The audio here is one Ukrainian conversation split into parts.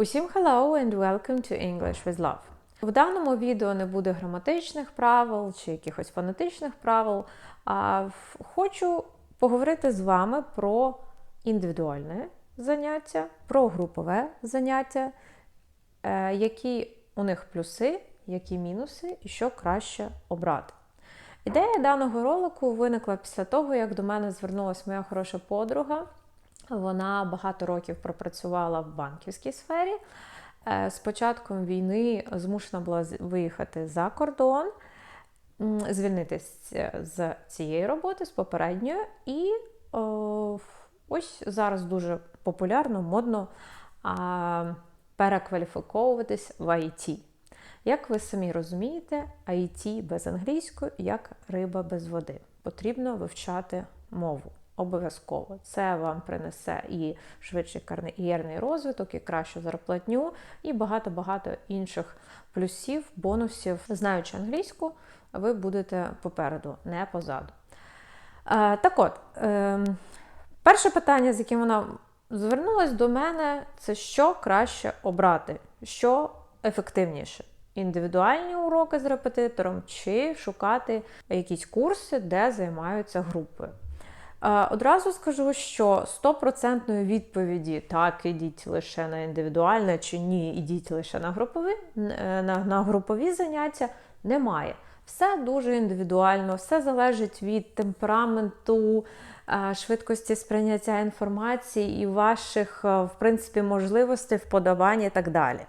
Усім hello and welcome to English with Love. В даному відео не буде граматичних правил чи якихось фонетичних правил, а хочу поговорити з вами про індивідуальне заняття, про групове заняття, е, які у них плюси, які мінуси і що краще обрати. Ідея даного ролику виникла після того, як до мене звернулася моя хороша подруга. Вона багато років пропрацювала в банківській сфері. Е, З початком війни змушена була виїхати за кордон, м, звільнитись з цієї роботи, з попередньої, і ось зараз дуже популярно, модно перекваліфіковуватись в IT. Як ви самі розумієте, IT без англійської, як риба без води. Потрібно вивчати мову. Обов'язково. Це вам принесе і швидший кар'єрний розвиток, і кращу зарплатню, і багато-багато інших плюсів, бонусів. Знаючи англійську, ви будете попереду, не позаду. Е, так от, е, перше питання, з яким вона звернулась до мене, це що краще обрати, що ефективніше. Індивідуальні уроки з репетитором чи шукати якісь курси, де займаються групою. Одразу скажу, що 100% відповіді так, ідіть лише на індивідуальне чи ні, ідіть лише на групові, е, на, на групові заняття немає. Все дуже індивідуально, все залежить від темпераменту, е, швидкості сприйняття інформації і ваших, е, в принципі, можливостей, вподобань і так далі.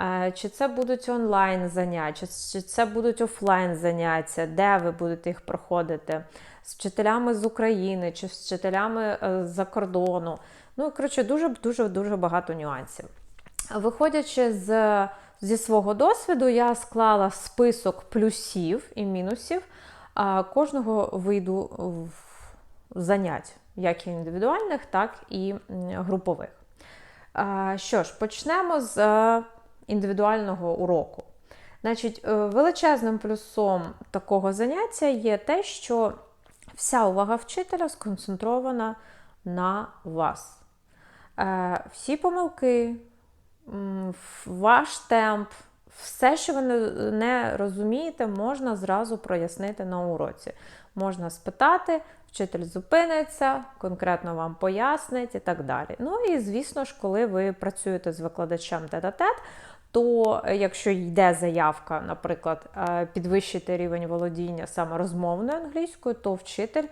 Е, Чи це будуть онлайн заняття, чи це будуть офлайн заняття, де ви будете їх проходити з вчителями з України чи з вчителями е, з-за кордону. Ну, коротше, дуже дуже багато нюансів. Виходячи з, зі свого досвіду, я склала список плюсів і мінусів кожного виду занять, як і індивідуальних, так і групових. Що ж, почнемо з е, індивідуального уроку. Значить, е, величезним плюсом такого заняття є те, що вся увага вчителя сконцентрована на вас. Е, Всі помилки, ваш темп, все, що ви не, розумієте, можна зразу прояснити на уроці. Можна спитати, вчитель зупиниться, конкретно вам пояснить і так далі. Ну і звісно ж, коли ви працюєте з викладачем тет-а-тет, то е, якщо йде заявка, наприклад, е, підвищити рівень володіння саме розмовною англійською, то вчитель,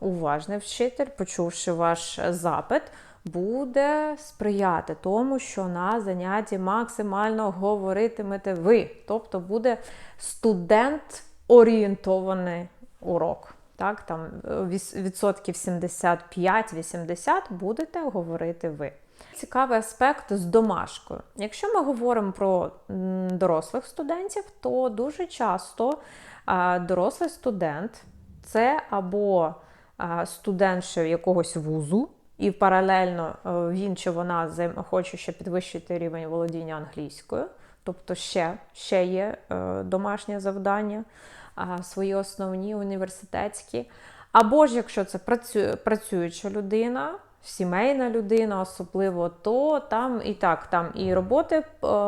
уважний вчитель, почувши ваш запит, буде сприяти тому, що на занятті максимально говоритимете ви. Тобто буде студент-орієнтований урок. Так, там е, відсотків 75-80 будете говорити ви. Цікавий аспект з домашкою. Якщо ми говоримо про дорослих студентів, то дуже часто дорослий студент це або студент ще якогось вузу, і паралельно е, він чи вона хоче ще підвищити рівень володіння англійською, тобто ще, ще є е, домашнє завдання, свої основні університетські. Або ж якщо це працю, працююча людина, сімейна людина, особливо, то там і так, там і роботи е,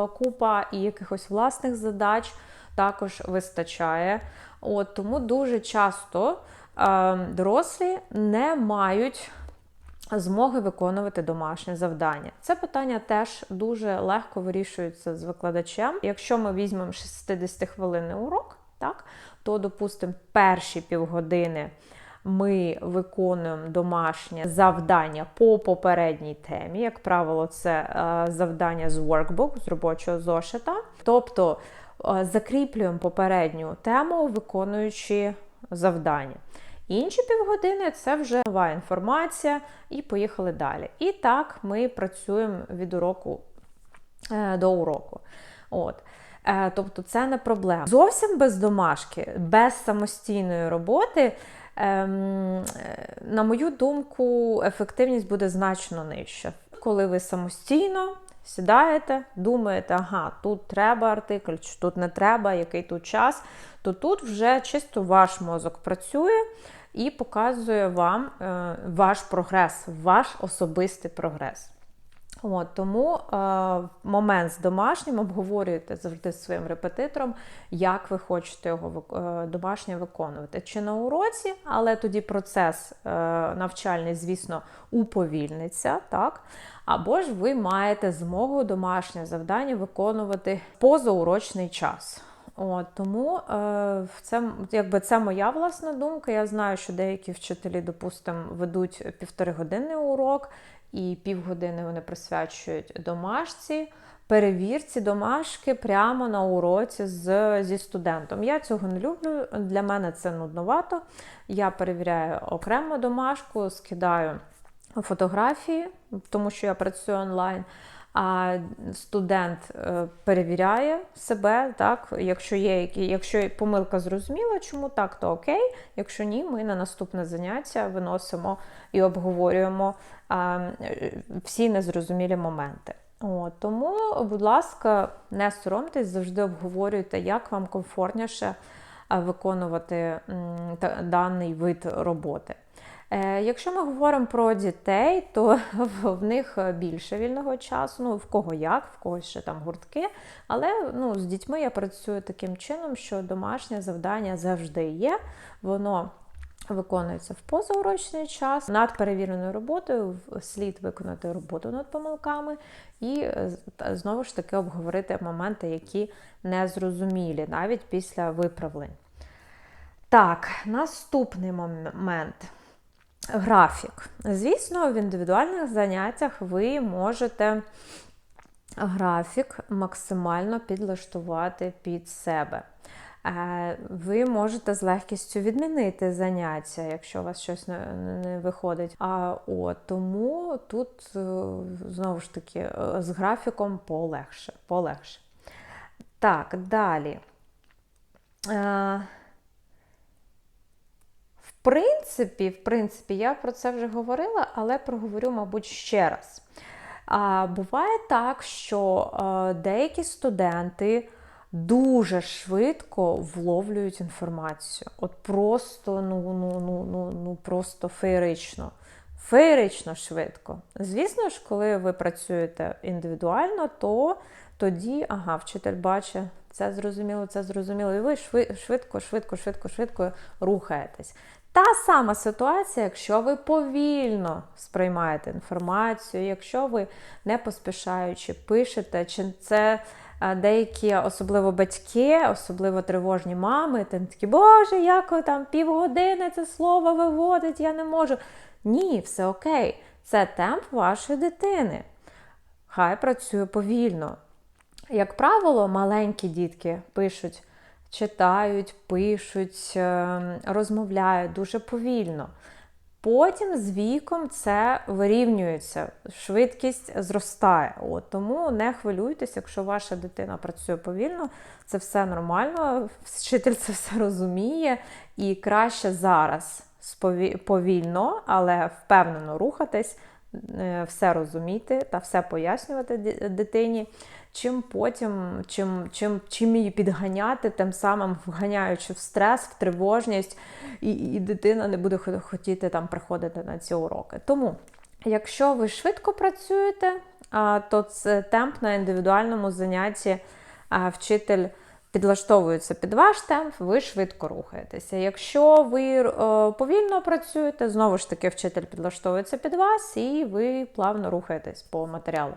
купа, і якихось власних задач також вистачає. От, тому дуже часто е, дорослі не мають змоги виконувати домашнє завдання. Це питання теж дуже легко вирішується з викладачем. Якщо ми візьмемо 60-хвилинний урок, так, то, допустимо, перші півгодини ми виконуємо домашнє завдання по попередній темі. Як правило, це е, завдання з workbook, з робочого зошита. Тобто е, закріплюємо попередню тему, виконуючи завдання. Інші півгодини це вже нова інформація, і поїхали далі. І так ми працюємо від уроку е, до уроку. От. Тобто це не проблема. Зовсім без домашки, без самостійної роботи, на мою думку, ефективність буде значно нижча. Коли ви самостійно сідаєте, думаєте, ага, тут треба артикль, чи тут не треба, який тут час, то тут вже чисто ваш мозок працює і показує вам е, ваш прогрес, ваш особистий прогрес. От, тому е, момент з домашнім обговорюєте завжди з своїм репетитором, як ви хочете його е, домашнє виконувати. Чи на уроці, але тоді процес е, навчальний, звісно, уповільниться. так? Або ж ви маєте змогу домашнє завдання виконувати позаурочний час. От, Тому е, це якби це моя власна думка. Я знаю, що деякі вчителі, допустимо, ведуть півтори урок і півгодини вони присвячують домашці. Перевірці домашки прямо на уроці з, зі студентом. Я цього не люблю, для мене це нудновато. Я перевіряю окремо домашку, скидаю фотографії, тому що я працюю онлайн. А студент е, перевіряє себе, так, якщо є якщо помилка зрозуміла, чому так, то окей. Якщо ні, ми на наступне заняття виносимо і обговорюємо всі незрозумілі моменти. От, Тому, будь ласка, не соромтесь, завжди обговорюйте, як вам комфортніше виконувати даний вид роботи. Е, якщо ми говоримо про дітей, то в них більше вільного часу, ну в кого як, в когось ще там гуртки. Але ну, з дітьми я працюю таким чином, що домашнє завдання завжди є. Воно виконується в позаурочний час. Над перевіреною роботою слід виконати роботу над помилками і е, знову ж таки обговорити моменти, які незрозумілі, навіть після виправлень. Так, наступний момент. Графік. Звісно, в індивідуальних заняттях ви можете графік максимально підлаштувати під себе. Е, ви можете з легкістю відмінити заняття, якщо у вас щось не, виходить. А от, Тому тут, е, знову ж таки, е, з графіком полегше. полегше. Так, далі принципі, в принципі, я про це вже говорила, але проговорю, мабуть, ще раз. А, Буває так, що а, деякі студенти дуже швидко вловлюють інформацію. От просто, ну, ну, ну, ну, ну, просто феєрично. Феєрично швидко. Звісно ж, коли ви працюєте індивідуально, то тоді, ага, вчитель бачить, це зрозуміло, це зрозуміло, і ви швидко, швидко, швидко, швидко рухаєтесь. Та сама ситуація, якщо ви повільно сприймаєте інформацію, якщо ви не поспішаючи пишете, чи це е, деякі, особливо батьки, особливо тривожні мами, там такі, Боже, як там півгодини це слово виводить, я не можу. Ні, все окей. Це темп вашої дитини. Хай працює повільно. Як правило, маленькі дітки пишуть читають, пишуть, е, розмовляють дуже повільно. Потім з віком це вирівнюється, швидкість зростає. От, Тому не хвилюйтесь, якщо ваша дитина працює повільно, це все нормально, вчитель це все розуміє, і краще зараз повільно, але впевнено рухатись, все розуміти та все пояснювати дитині чим потім, чим чим, чим її підганяти, тим самим вганяючи в стрес, в тривожність, і, і дитина не буде хотіти там приходити на ці уроки. Тому, якщо ви швидко працюєте, то це темп на індивідуальному занятті вчитель. Підлаштовується під ваш темп, ви швидко рухаєтеся. Якщо ви е, повільно працюєте, знову ж таки, вчитель підлаштовується під вас, і ви плавно рухаєтесь по матеріалу.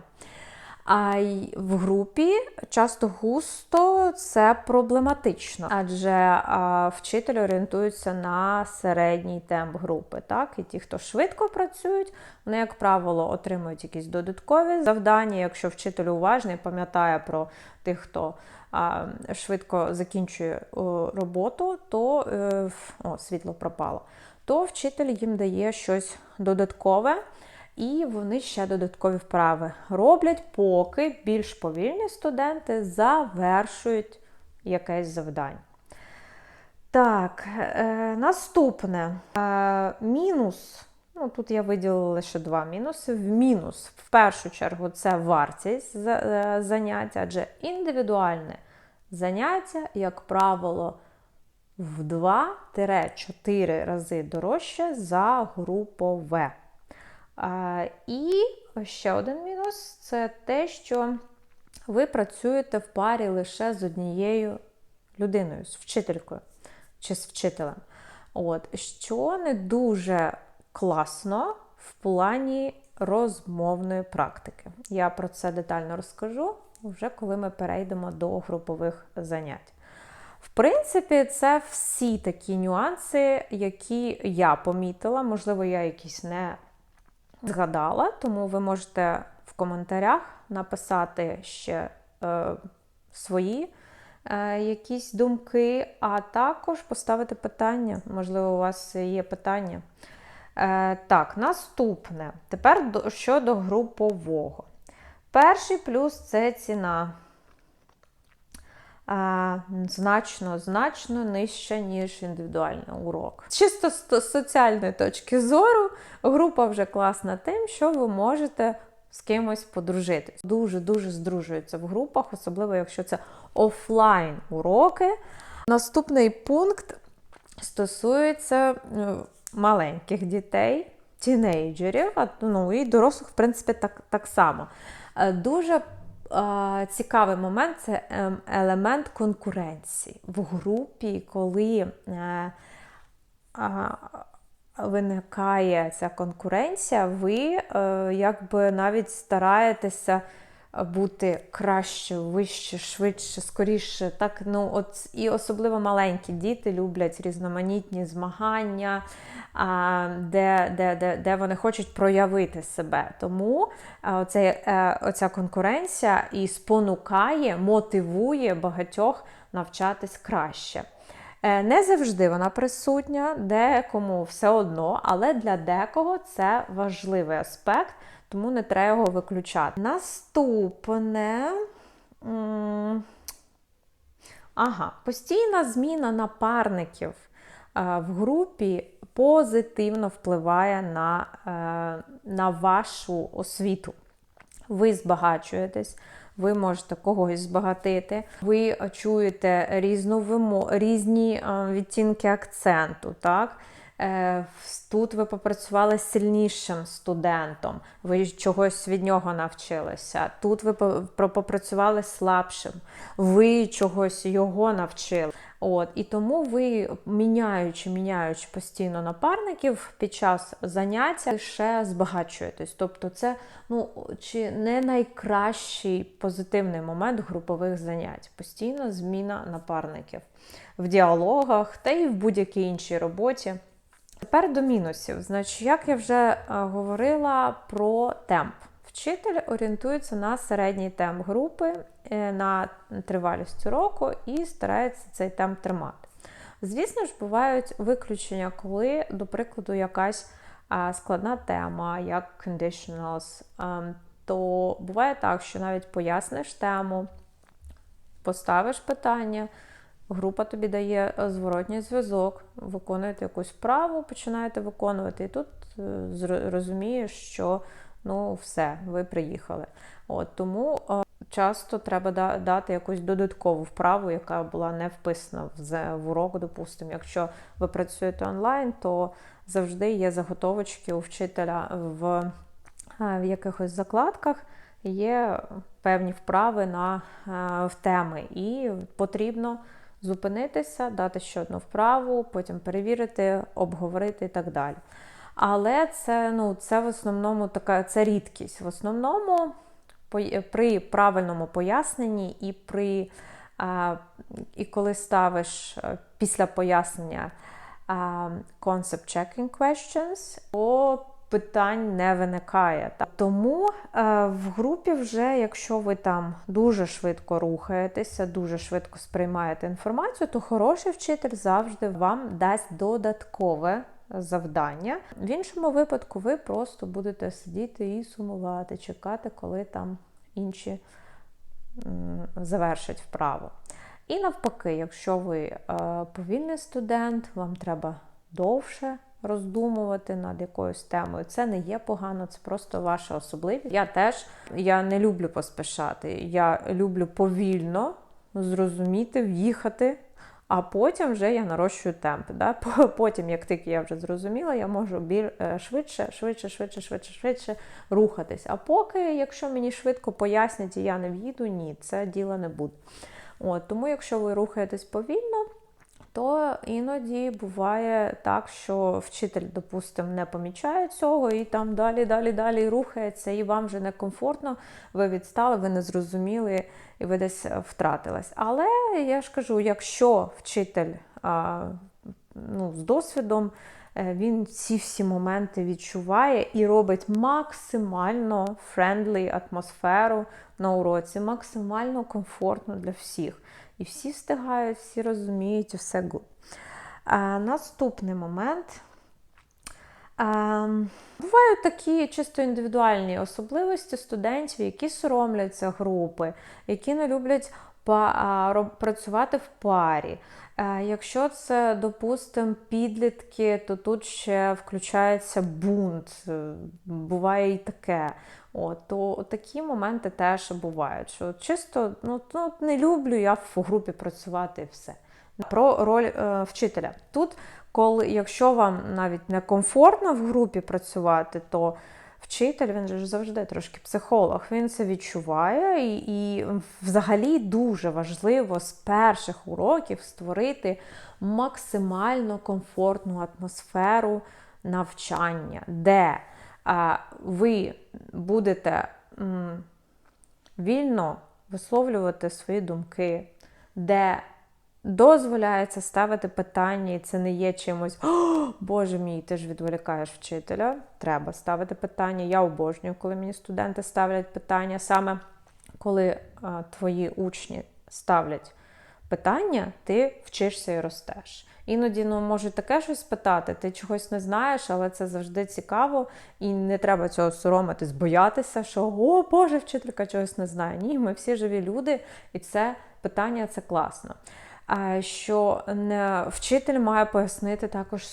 А й в групі часто густо це проблематично, адже а, вчитель орієнтується на середній темп групи. Так? І ті, хто швидко працюють, вони, як правило, отримують якісь додаткові завдання. Якщо вчитель уважний, пам'ятає про тих, хто а, швидко закінчує о, роботу, то е, о, світло пропало, то вчитель їм дає щось додаткове. І вони ще додаткові вправи роблять, поки більш повільні студенти завершують якесь завдання. Так, е, наступне е, мінус. Ну, Тут я виділила лише два мінуси. В мінус, в першу чергу, це вартість е, заняття, адже індивідуальне заняття, як правило, в 2-4 рази дорожче за групове. І ще один мінус це те, що ви працюєте в парі лише з однією людиною, з вчителькою чи з вчителем. От, Що не дуже класно в плані розмовної практики. Я про це детально розкажу вже коли ми перейдемо до групових занять. В принципі, це всі такі нюанси, які я помітила. Можливо, я якісь не згадала, тому ви можете в коментарях написати ще е, свої е, якісь думки, а також поставити питання. Можливо, у вас є питання. Е, Так, наступне. Тепер до, щодо групового. Перший плюс це ціна. Значно, значно нижча, ніж індивідуальний урок. Чисто з соціальної точки зору, група вже класна тим, що ви можете з кимось подружитись. Дуже-дуже здружуються в групах, особливо якщо це офлайн уроки. Наступний пункт стосується ну, маленьких дітей, тінейджерів, ну і дорослих, в принципі, так, так само. Е, дуже цікавий момент це ем, елемент конкуренції в групі, коли е, виникає ця конкуренція, ви е, якби навіть стараєтеся бути краще, вище, швидше, скоріше. Так, ну, от, І особливо маленькі діти люблять різноманітні змагання, де де, де, де вони хочуть проявити себе. Тому оцей, е, оця конкуренція і спонукає, мотивує багатьох навчатись краще. Е, не завжди вона присутня, декому все одно, але для декого це важливий аспект тому не треба його виключати. Наступне. Ага, постійна зміна напарників е, в групі позитивно впливає на, е, на вашу освіту. Ви збагачуєтесь. Ви можете когось збагатити, ви чуєте різну вимо... різні е, відтінки акценту. так? Е, тут ви попрацювали з сильнішим студентом, ви чогось від нього навчилися. Тут ви попрацювали слабшим, ви чогось його навчили. От, І тому ви, міняючи, міняючи постійно напарників під час заняття, ще збагачуєтесь. Тобто, це ну, чи не найкращий позитивний момент групових занять. Постійно зміна напарників в діалогах та й в будь-якій іншій роботі. Тепер до мінусів. Значить, як я вже е, говорила про темп. Вчитель орієнтується на середній темп групи, е, на тривалість року і старається цей темп тримати. Звісно ж, бувають виключення, коли, до прикладу, якась складна тема, як conditionals, то буває так, що навіть поясниш тему, поставиш питання. Група тобі дає е, зворотній зв'язок, виконуєте якусь вправу, починаєте виконувати, і тут е, розумієш, що ну все, ви приїхали. От, Тому е, часто треба дати якусь додаткову вправу, яка була не вписана в урок, допустимо. Якщо ви працюєте онлайн, то завжди є заготовочки у вчителя в, в якихось закладках. Є певні вправи на в теми, і потрібно зупинитися, дати ще одну вправу, потім перевірити, обговорити і так далі. Але це ну, це в основному така це рідкість. В основному при правильному поясненні і при і коли ставиш е, після пояснення concept checking questions, то питань не виникає. Тому е, в групі, вже, якщо ви там дуже швидко рухаєтеся, дуже швидко сприймаєте інформацію, то хороший вчитель завжди вам дасть додаткове завдання. В іншому випадку, ви просто будете сидіти і сумувати, чекати, коли там інші завершать вправу. І навпаки, якщо ви е, повільний студент, вам треба довше роздумувати над якоюсь темою. Це не є погано, це просто ваша особливість. Я теж я не люблю поспішати. Я люблю повільно зрозуміти, в'їхати. а потім вже я нарощую темп. Да? Потім, як тільки я вже зрозуміла, я можу е, швидше, швидше, швидше, швидше, швидше рухатись. А поки, якщо мені швидко пояснять і я не в'їду, ні, це діло не буде. От, тому, якщо ви рухаєтесь повільно, то іноді буває так, що вчитель, допустимо, не помічає цього, і там далі, далі, далі рухається, і вам вже некомфортно, ви відстали, ви не зрозуміли, і ви десь е, втратились. Але я ж кажу, якщо вчитель а, ну, з досвідом, е, він ці всі моменти відчуває і робить максимально френдлі атмосферу на уроці, максимально комфортно для всіх. І всі встигають, всі розуміють, усе good. А, наступний момент. Бувають такі чисто індивідуальні особливості студентів, які соромляться групи, які не люблять працювати в парі. Е, Якщо це, допустимо, підлітки, то тут ще включається бунт, е, буває і таке. От, то такі моменти теж бувають. Що чисто ну, ну, не люблю я в групі працювати і все. Про роль е, вчителя. Тут, коли, якщо вам навіть не комфортно в групі працювати, то вчитель він ж завжди трошки психолог, він це відчуває, і, і взагалі дуже важливо з перших уроків створити максимально комфортну атмосферу навчання, де а, ви будете м, вільно висловлювати свої думки, де дозволяється ставити питання, і це не є чимось, О, Боже мій, ти ж відволікаєш вчителя. Треба ставити питання. Я обожнюю, коли мені студенти ставлять питання. Саме коли а, твої учні ставлять питання, ти вчишся і ростеш. Іноді ну, можуть таке щось питати, ти чогось не знаєш, але це завжди цікаво, і не треба цього соромитись, боятися, що о Боже, вчителька чогось не знає. Ні, ми всі живі люди, і це питання це класно. Що вчитель має пояснити також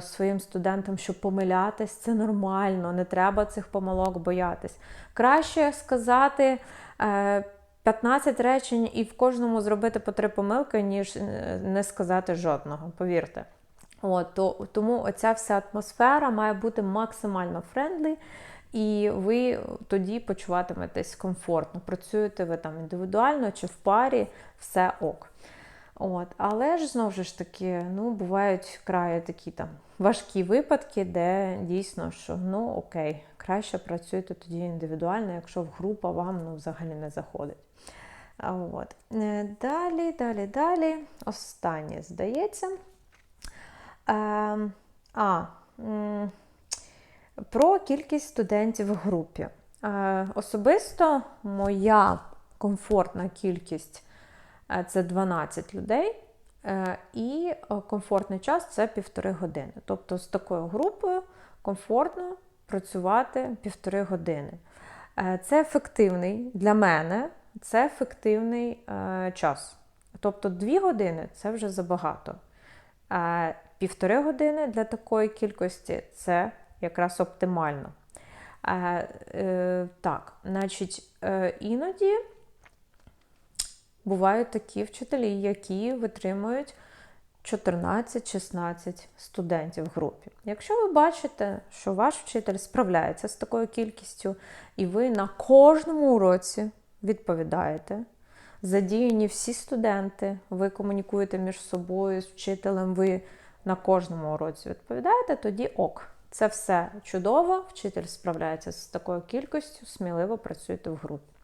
своїм студентам, що помилятись це нормально, не треба цих помилок боятись. Краще сказати. е, 15 речень і в кожному зробити по три помилки, ніж е, не сказати жодного, повірте. От, то, тому оця вся атмосфера має бути максимально френдлі, і ви тоді почуватиметесь комфортно. Працюєте ви там індивідуально чи в парі, все ок. От, але ж знову ж таки, ну, бувають край такі там важкі випадки, де дійсно, що ну окей, краще працюйте тоді індивідуально, якщо в група вам ну, взагалі не заходить. От. Е, Далі, далі, далі. Останнє, здається. Ем, а, про кількість студентів в групі. Е, Особисто моя комфортна кількість це 12 людей. Е, І е, комфортний час це півтори години. Тобто з такою групою комфортно працювати півтори години. Е, Це ефективний для мене, це ефективний е, час. Тобто дві години це вже забагато. Е, Півтори години для такої кількості це якраз оптимально. Е, е, так, значить, е, іноді бувають такі вчителі, які витримують 14-16 студентів в групі. Якщо ви бачите, що ваш вчитель справляється з такою кількістю, і ви на кожному уроці відповідаєте, задіяні всі студенти, ви комунікуєте між собою з вчителем, ви на кожному уроці відповідаєте, тоді ок. Це все чудово, вчитель справляється з такою кількістю, сміливо працюєте в групі.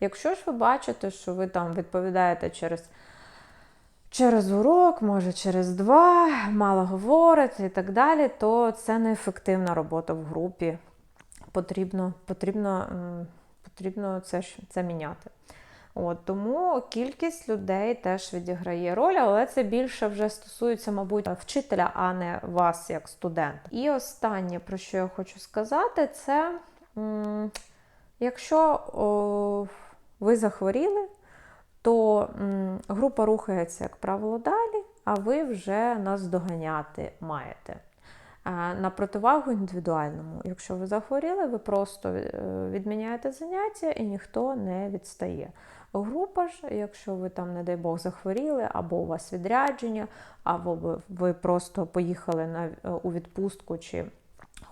Якщо ж ви бачите, що ви там відповідаєте через через урок, може через два, мало говорите і так далі, то це неефективна робота в групі. Потрібно потрібно, потрібно це, це міняти. От, тому кількість людей теж відіграє роль, але це більше вже стосується, мабуть, вчителя, а не вас як студента. І останнє, про що я хочу сказати, це якщо ви захворіли, то група рухається, як правило, далі, а ви вже нас доганяти маєте. На противагу індивідуальному, якщо ви захворіли, ви просто е, відміняєте заняття і ніхто не відстає. Група ж, якщо ви там, не дай Бог, захворіли, або у вас відрядження, або ви, просто поїхали на, е, у відпустку чи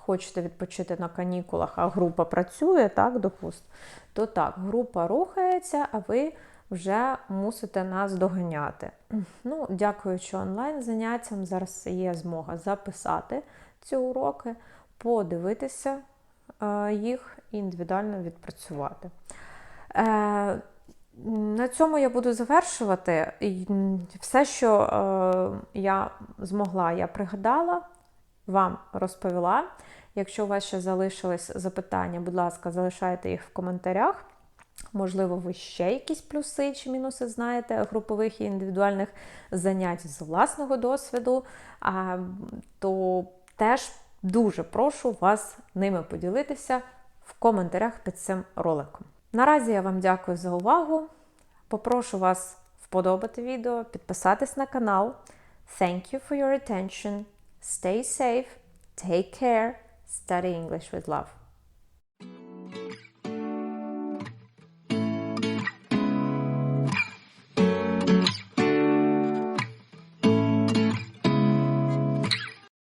хочете відпочити на канікулах, а група працює, так, допустимо, то так, група рухається, а ви вже мусите нас доганяти. Ну, дякуючи онлайн заняттям, зараз є змога записати ці уроки, подивитися е, їх і індивідуально відпрацювати. Е, на цьому я буду завершувати. Все, що е, я змогла, я пригадала, вам розповіла. Якщо у вас ще залишились запитання, будь ласка, залишайте їх в коментарях. Можливо, ви ще якісь плюси чи мінуси знаєте групових і індивідуальних занять з власного досвіду, то теж дуже прошу вас ними поділитися в коментарях під цим роликом. Наразі я вам дякую за увагу. Попрошу вас вподобати відео, підписатись на канал. Thank you for your attention. Stay safe, take care, study English with love.